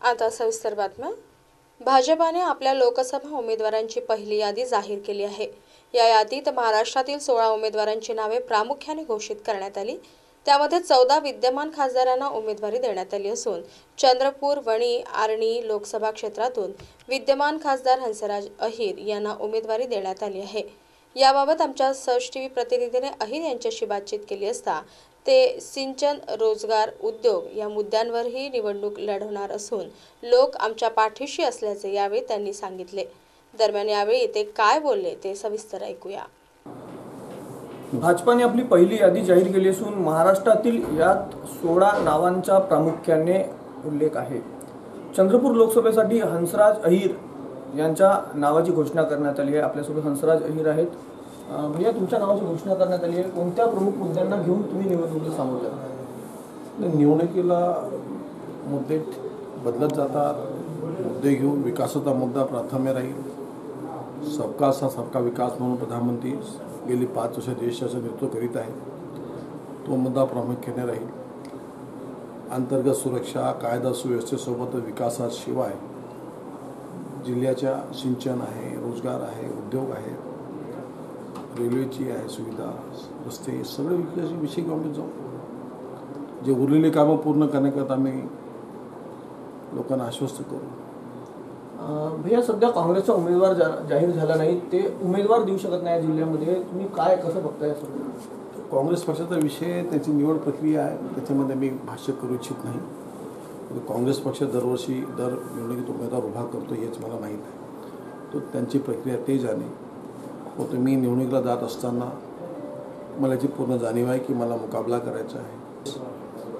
आता सविस्तर बातम्या भाजपाने आपल्या लोकसभा उमेदवारांची पहिली यादी जाहीर केली आहे. या यादीत महाराष्ट्रातील सोळा उमेदवारांची नावे प्रामुख्याने घोषित करण्यात आली. त्यामध्ये चौदा विद्यमान खासदारांना उमेदवारी देण्यात आली असून चंद्रपूर वणी आर्णी लोकसभा क्षेत्रातून विद्यमान खासदार हंसराज अहिर यांना उमेदवारी देण्यात आली आहे. याबाबत आमच्या सर्च टीव्ही प्रतिनिधीने अहिर यांच्याशी बातचीत केली असता ते सिंचन रोजगार उद्योग या मुद्द्यांवरही निवडणूक लढवणार असून लोक आमच्या पाठीशी असल्याचे यावेळी त्यांनी सांगितले. दरम्यान यावेळी ते काय बोलले ते सविस्तर ऐकूया. भाजपाने आपली पहिली यादी जाहीर केली असून महाराष्ट्रातील यात सोळा नावांचा प्रामुख्याने उल्लेख आहे. चंद्रपूर लोकसभेसाठी हंसराज अहिर यांच्या नावाची घोषणा करण्यात आली आहे. आपल्यासोबत हंसराज अहिर आहेत. भैया म्हणजे तुमच्या नावाची घोषणा करण्यात आली आहे. कोणत्या प्रमुख मुद्द्यांना घेऊन तुम्ही निवडणुकीला सामोरे निवडणुकीला मुद्दे बदलत जातात. मुद्दे घेऊन विकासाचा मुद्दा प्राथम्य राहील. सबका सा सबका विकास म्हणून प्रधानमंत्री गेली पाच वर्ष देशाचं नेतृत्व करीत आहे तो मुद्दा प्रामुख्याने राहील. अंतर्गत सुरक्षा कायदा सुव्यवस्थेसोबत विकासाशिवाय जिल्ह्याच्या सिंचन आहे रोजगार आहे उद्योग आहे रेल्वेची आहे सुविधा रस्ते सगळे विकास विषय आम्ही जाऊ जे उरलेली कामं पूर्ण करण्याकरता आम्ही लोकांना आश्वस्त करू. भैया सध्या काँग्रेसचा उमेदवार जा- जाहीर झाला नाही. ते उमेदवार देऊ शकत नाही जिल्ह्यामध्ये. तुम्ही काय कसं बघताय काँग्रेस पक्षाचा विषय त्याची निवड प्रक्रिया आहे. त्याच्यामध्ये मी भाष्य करू इच्छित नाही. परंतु काँग्रेस पक्ष दरवर्षी दर निवडणुकीत उमेदवार उभा करतो हेच मला माहीत आहे. तो त्यांची प्रक्रिया ते जाणे व तो मी निवडणुकीला जात असताना मला याची पूर्ण जाणीव आहे की मला मुकाबला करायचा आहे.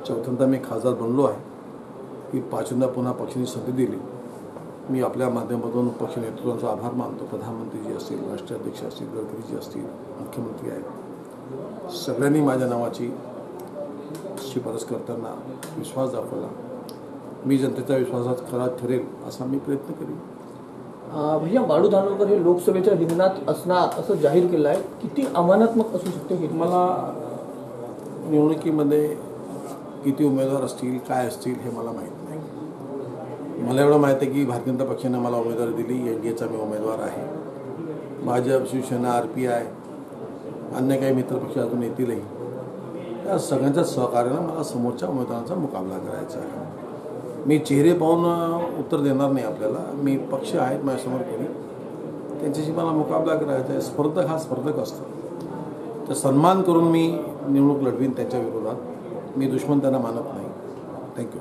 चौथ्यांदा मी खासदार बनलो आहे. की पाचव्यांदा पुन्हा पक्षाने संधी दिली. मी आपल्या माध्यमातून पक्ष नेतृत्वाचा आभार मानतो. प्रधानमंत्रीजी असतील राष्ट्राध्यक्ष असतील गडकरीजी असतील मुख्यमंत्री आहेत. सगळ्यांनी माझ्या नावाची शिफारस करताना विश्वास दाखवला. मी जनतेचा विश्वासात खरा ठरेल असा मी प्रयत्न करेन. भैया बाळू धानोरकर हे लोकसभेच्या रिंगणात असणार असं जाहीर केलं आहे किती आव्हानात्मक असू शकते हे? मला निवडणुकीमध्ये किती उमेदवार असतील काय असतील हे मला माहीत नाही. मला एवढं माहीत आहे की भारतीय जनता पक्षाने मला उमेदवारी दिली एन डी एचा मी उमेदवार आहे. Bhajap Shivsena R P I अन्य काही मित्रपक्ष अजून येतीलही. या सगळ्यांच्या सहकार्यानं मला समोरच्या उमेदवारांचा मुकाबला करायचा आहे. मी चेहरे पाहून उत्तर देणार नाही आपल्याला. मी पक्ष आहेत माझ्यासमोर कोणी. त्यांच्याशी मला मुकाबला करायचा आहे. स्पर्धक हा स्पर्धक असतो. तर सन्मान करून मी निवडणूक लढवीन त्यांच्या विरोधात. मी दुश्मन त्यांना मानत नाही. थँक्यू